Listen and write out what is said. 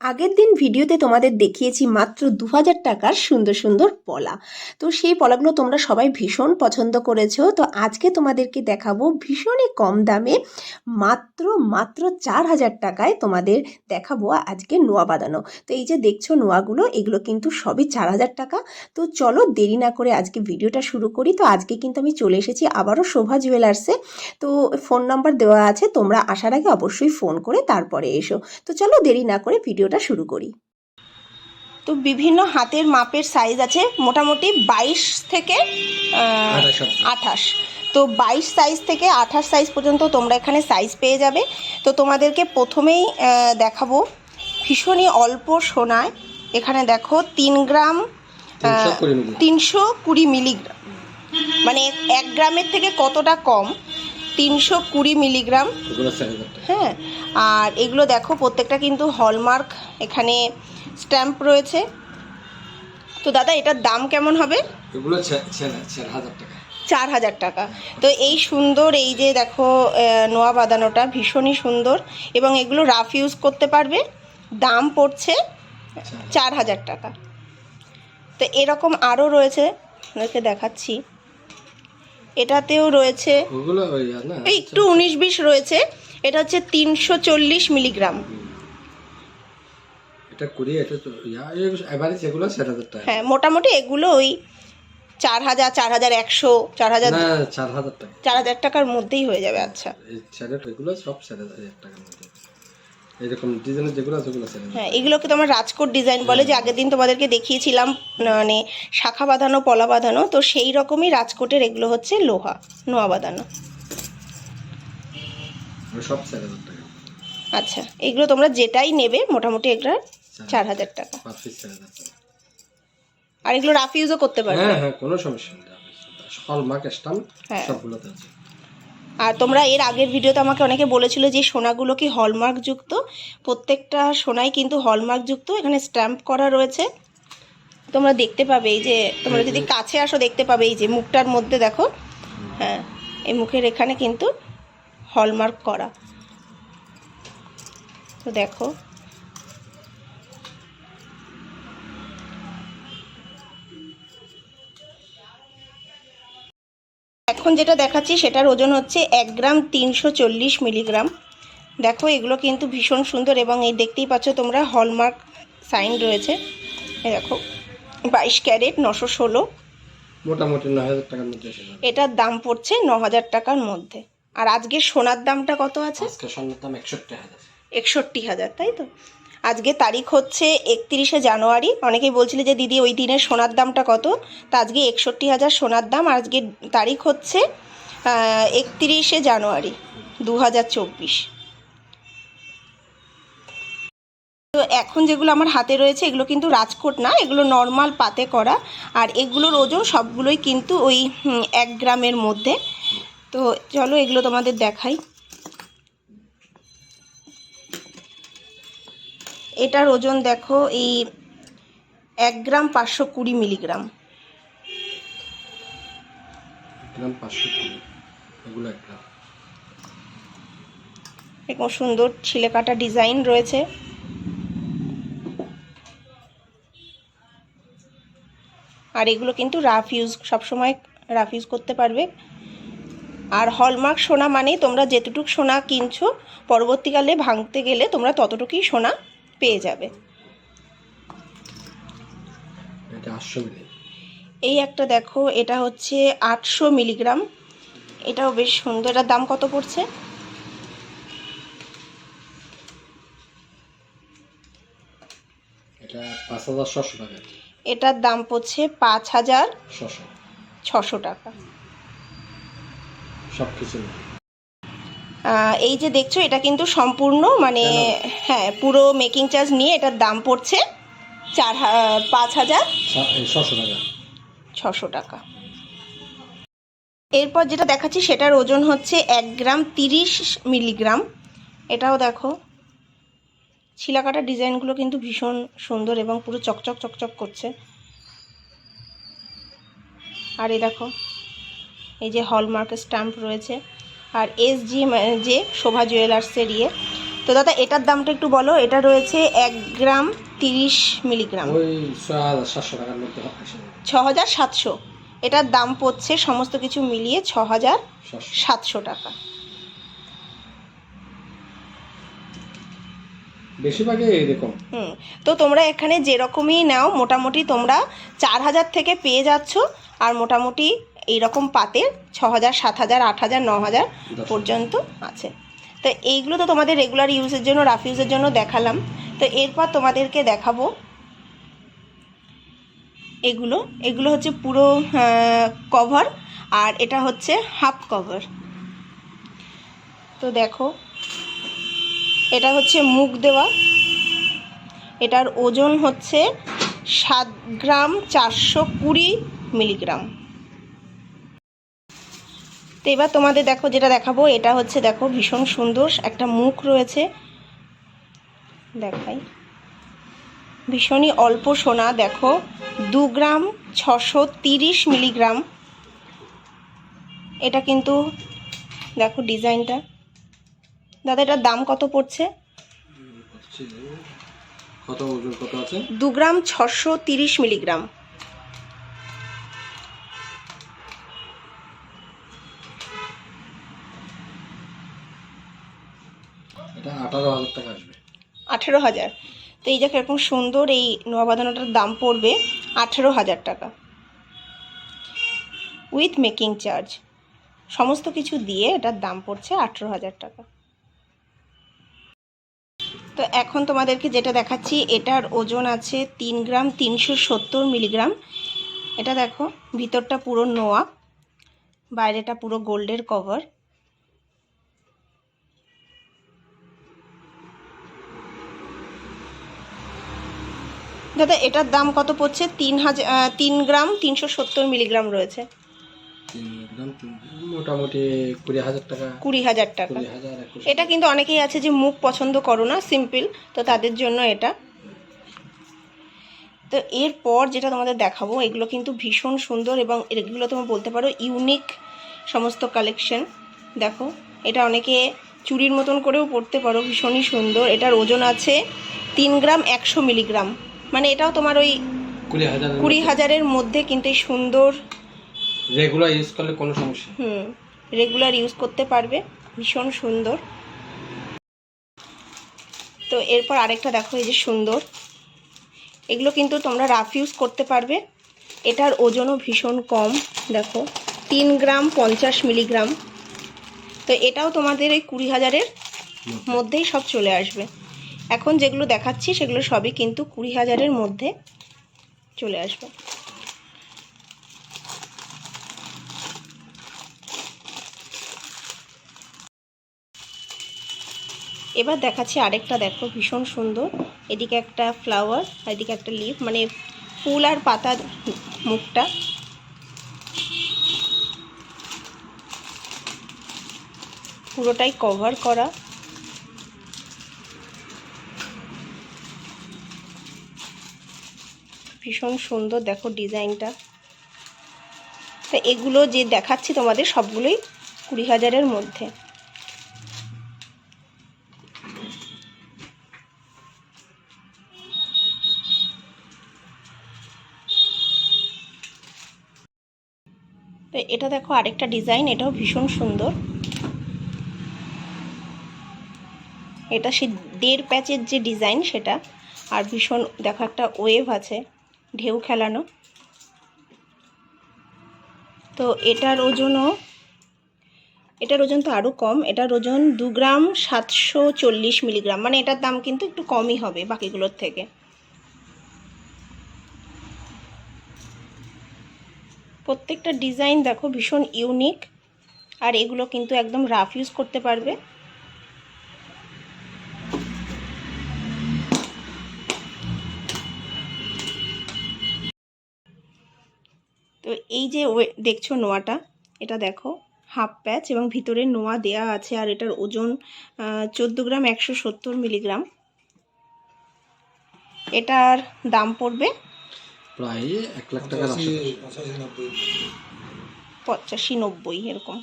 আগের দিন ভিডিওতে তোমাদের দেখিয়েছি মাত্র দু হাজার টাকার সুন্দর সুন্দর পলা। তো সেই পলাগুলো তোমরা সবাই ভীষণ পছন্দ করেছ। তো আজকে তোমাদেরকে দেখাবো ভীষণই কম দামে, মাত্র মাত্র চার হাজার টাকায় তোমাদের দেখাবো আজকে নোয়া বাঁধানো। তো এই যে দেখছ নোয়াগুলো, এগুলো কিন্তু সবই চার হাজার টাকা। তো চলো দেরি না করে আজকে ভিডিওটা শুরু করি। তো আজকে কিন্তু আমি চলে এসেছি আবারও শোভা জুয়েলার্সে তো ফোন নাম্বার দেওয়া আছে, তোমরা আসার আগে অবশ্যই ফোন করে তারপরে এসো। তো চলো দেরি না করে ভিডিওটা শুরু করি। তো বিভিন্ন হাতের মাপের সাইজ আছে মোটামুটি বাইশ থেকে আঠাশ তো বাইশ সাইজ থেকে আঠাশ সাইজ পর্যন্ত তোমরা এখানে সাইজ পেয়ে যাবে। তো তোমাদেরকে প্রথমেই দেখাবো ভীষণই অল্প সোনায়। এখানে দেখো তিন গ্রাম তিনশো কুড়ি মিলি তিনশো কুড়ি মিলিগ্রাম। মানে এক গ্রামের থেকে কতটা কম? তিনশো কুড়ি মিলিগ্রাম। হ্যাঁ আর এগুলো দেখো প্রত্যেকটা কিন্তু হলমার্ক এখানে স্ট্যাম্প রয়েছে। তো দাদা এটার দাম কেমন হবে? এগুলো চার হাজার টাকা। চার হাজার টাকা। তো এই সুন্দর এই যে দেখো নোয়া বাঁধানোটা ভীষণই সুন্দর এবং এগুলো রাফ ইউজ করতে পারবে। দাম পড়ছে চার হাজার। টাকা। তো এরকম আরও রয়েছে দেখাচ্ছি। এটাতেও রয়েছে এই একটু উনিশ বিশ রয়েছে। এটা হচ্ছে তিনশো চল্লিশ মিলিগ্রাম। এটা কুড়ি এটা তো চার হাজার টাকা। হ্যাঁ মোটামুটি এগুলো ওই চার হাজার চার হাজার একশো চার হাজার চার হাজার টাকা। চার হাজার টাকার মধ্যেই হয়ে যাবে আচ্ছা। এগুলো সব চার হাজার টাকার মধ্যে। এরকম ডিজাইনের যেগুলো আছে ওগুলো হ্যাঁ এগুলোকে তোমার রাজকোট ডিজাইন বলে যে আগের দিন তোমাদেরকে দেখিয়েছিলাম মানে শাখা বাঁধানো পলা বাঁধানো তো সেই রকমই রাজকোটের এগুলো হচ্ছে লোহা নোয়া বাঁধানো। সব চার হাজার টাকা। আচ্ছা এগুলো তোমরা যেটাই নেবে মোটামুটি এগুলো চার হাজার টাকা। আর এগুলো রাফ ইউজও করতে পারবে। হ্যাঁ হ্যাঁ কোনো সমস্যা নেই। হলমার্ক স্টাম্প হ্যাঁ। সবগুলোতে আছে। আর তোমরা এর আগের ভিডিওতে আমাকে অনেকে বলেছিল যে সোনাগুলো কি হলমার্কযুক্ত প্রত্যেকটা সোনাই কিন্তু হলমার্কযুক্ত এখানে স্ট্যাম্প করা রয়েছে। তোমরা দেখতে পাবে এই যে, তোমরা যদি কাছে আসো দেখতে পাবে এই যে মুখটার মধ্যে দেখো। হ্যাঁ এই মুখের এখানে কিন্তু হলমার্ক করা। তো দেখো। এখন যেটা দেখাচ্ছি সেটার ওজন হচ্ছে এক গ্রাম তিনশো চল্লিশ মিলিগ্রাম। দেখো এগুলো কিন্তু ভীষণ সুন্দর এবং এই দেখতেই পাচ্ছ তোমরা হলমার্ক সাইন রয়েছে। দেখো বাইশ ক্যারেট নশো ষোলো। মোটামুটি নয় হাজার টাকার মধ্যে এটার দাম পড়ছে ন হাজার টাকার মধ্যে। আর আজকে সোনার দামটা কত আছে? আজকে স্বর্ণের দাম একষট্টি হাজার। একষট্টি হাজার তাই তো? আজকে তারিখ হচ্ছে একত্রিশে জানুয়ারি। অনেকেই বলছিলে যে, দিদি, ওই দিনের সোনার দামটা কত? তা আজকে একষট্টি হাজার সোনার দাম আজকে তারিখ হচ্ছে একত্রিশে জানুয়ারি দু হাজার চব্বিশ। তো এখন যেগুলো আমার হাতে রয়েছে, এগুলো কিন্তু রাজকোট না, এগুলো নর্মাল পাতে করা, আর এগুলোর ওজন সবগুলোই কিন্তু ওই এক গ্রামের মধ্যে। তো চলো এগুলো তোমাদের দেখাই। এটার ওজন দেখো এই এক গ্রাম পাঁচশো কুড়ি মিলিগ্রাম। গ্রাম পাঁচশো কুড়ি এগুলো এক গ্রাম। এরকম সুন্দর ছিলে কাটা ডিজাইন রয়েছে। আর এগুলো কিন্তু রাফ ইউজ সবসময় রাফ ইউজ করতে পারবে। আর হলমার্ক সোনা মানেই তোমরা যেতটুক সোনা কিনছো পরবর্তীকালে ভাঙতে গেলে তোমরা ততটুকুই সোনা পেয়ে যাবে। এই একটা দেখো এটা হচ্ছে আটশো মিলিগ্রাম। এটাও বেশ সুন্দর। এটার দাম কত পড়ছে? এটার দাম পড়ছে পাঁচ হাজার ছশো। টাকা। সব কিছু এই যে দেখছ এটা কিন্তু সম্পূর্ণ মানে হ্যাঁ পুরো মেকিং চার্জ নিয়ে এটার দাম পড়ছে চার হা- পাঁচ হাজার ছশো টাকা। ছশো টাকা। এরপর যেটা দেখাচ্ছি সেটার ওজন হচ্ছে এক গ্রাম তিরিশ মিলিগ্রাম। এটাও দেখো ছিলাকাটা ডিজাইনগুলো কিন্তু ভীষণ সুন্দর এবং পুরো চকচক চকচক করছে। আর এই দেখো এই যে হলমার্ক স্ট্যাম্প রয়েছে। আর এস জি যে শোভা জুয়েলার্সের ইয়ে। তো দাদা এটার দামটা একটু বলো। এটা রয়েছে এক গ্রাম তিরিশ মিলিগ্রাম। ছ হাজার সাতশো এটার দাম পড়ছে সমস্ত কিছু মিলিয়ে ছ হাজার সাতশো সাতশো। টাকা। বেশিরভাগই এরকম। হুম। তো তোমরা এখানে যেরকমই নাও মোটামুটি তোমরা চার হাজার থেকে পেয়ে যাচ্ছ। আর মোটামুটি এইরকম পাতের ছ হাজার সাত হাজার আট হাজার ন হাজার পর্যন্ত আছে। তো এইগুলো তো তোমাদের রেগুলার ইউজের জন্য রাফ ইউজের জন্য দেখালাম। তো এরপর তোমাদেরকে দেখাবো এগুলো। এগুলো হচ্ছে পুরো কভার আর এটা হচ্ছে হাফ কভার তো দেখো এটা হচ্ছে মুখ দেওয়া। এটার ওজন হচ্ছে সাত গ্রাম চারশো কুড়ি মিলিগ্রাম। তো এবার তোমাদের দেখো যেটা দেখাবো এটা হচ্ছে দেখো ভীষণ সুন্দর একটা মুখ রয়েছে। দেখাই। ভীষণই অল্প সোনা দেখো দু গ্রাম ছশো তিরিশ মিলিগ্রাম। এটা কিন্তু দেখো ডিজাইনটা। দাদা এটার দাম কত পড়ছে? কত ওজন কত আছে? দু গ্রাম ছশো তিরিশ মিলিগ্রাম। আঠারো হাজার টাকা আসবে। আঠেরো হাজার। তো এই যে এরকম সুন্দর এই নোয়া বাঁধানোটার দাম পড়বে আঠেরো হাজার টাকা। উইথ মেকিং চার্জ সমস্ত কিছু দিয়ে এটার দাম পড়ছে আঠেরো হাজার টাকা। তো এখন তোমাদেরকে যেটা দেখাচ্ছি, এটার ওজন আছে তিন গ্রাম তিনশো সত্তর মিলিগ্রাম। এটা দেখো, ভিতরটা পুরো নোয়া, বাইরেটা পুরো গোল্ডের কভার। দাদা এটার দাম কত পড়ছে? তিন হাজার তিন গ্রাম তিনশো সত্তর মিলিগ্রাম রয়েছে। মোটামুটি কুড়ি হাজার টাকা। কুড়ি হাজার টাকা। এটা কিন্তু অনেকেই আছে যে মুখ পছন্দ করো না সিম্পল তো তাদের জন্য এটা। তো এরপর যেটা তোমাদের দেখাবো এগুলো কিন্তু ভীষণ সুন্দর এবং এগুলো তুমি বলতে পারো ইউনিক সমস্ত কালেকশন দেখো এটা অনেকে চুরির মতন করেও পড়তে পারো ভীষণই সুন্দর। এটার ওজন আছে তিন গ্রাম একশো মিলিগ্রাম। মানে এটাও তোমার ওই কুড়ি হাজারের মধ্যে। কিন্তু এই সুন্দর রেগুলার ইউজ করলে কোনো সমস্যা হুম রেগুলার ইউজ করতে পারবে। ভীষণ সুন্দর। তো এরপর আরেকটা দেখো এই যে সুন্দর। এগুলো কিন্তু তোমরা রাফ ইউজ করতে পারবে। এটার ওজনও ভীষণ কম। দেখো তিন গ্রাম পঞ্চাশ মিলিগ্রাম। তো এটাও তোমাদের এই কুড়ি হাজারের মধ্যেই সব চলে আসবে। এখন যেগুলো দেখাচ্ছি, সেগুলো সবই কিন্তু কুড়ি হাজারের মধ্যে চলে আসবে। এবার দেখাচ্ছি আরেকটা, দেখো ভীষণ সুন্দর। এদিকে একটা ফ্লাওয়ার এদিকে একটা লিফ মানে ফুল আর পাতার মুখটা। পুরোটাই কভার করা। ভীষণ সুন্দর, দেখো ডিজাইনটা। তো এগুলো যে দেখাচ্ছি তোমাদের, সবগুলোই কুড়ি হাজারের মধ্যে। এটা দেখো আরেকটা ডিজাইন, এটাও ভীষণ সুন্দর। এটা সে দেড় প্যাচের যে ডিজাইন সেটা, আর ভীষণ, দেখো একটা ওয়েভ আছে। ঢেউ খেলানো। তো এটার ওজনও, এটার ওজন তো আরও কম, এটার ওজন দু গ্রাম সাতশো চল্লিশ মিলিগ্রাম মানে এটার দাম কিন্তু একটু কমই হবে বাকিগুলোর থেকে। প্রত্যেকটা ডিজাইন দেখো ভীষণ ইউনিক, আর এগুলো কিন্তু একদম রাফ ইউজ করতে পারবে। এই যে ওয়ে- দেখছ নোয়াটা? এটা দেখো হাফ প্যাচ এবং ভিতরে নোয়া দেয়া আছে আর এটার ওজন চোদ্দ গ্রাম একশো সত্তর মিলিগ্রাম। এটার দাম পড়বে প্রায় এক লাখ টাকা পঁচাশি নব্বই এরকম।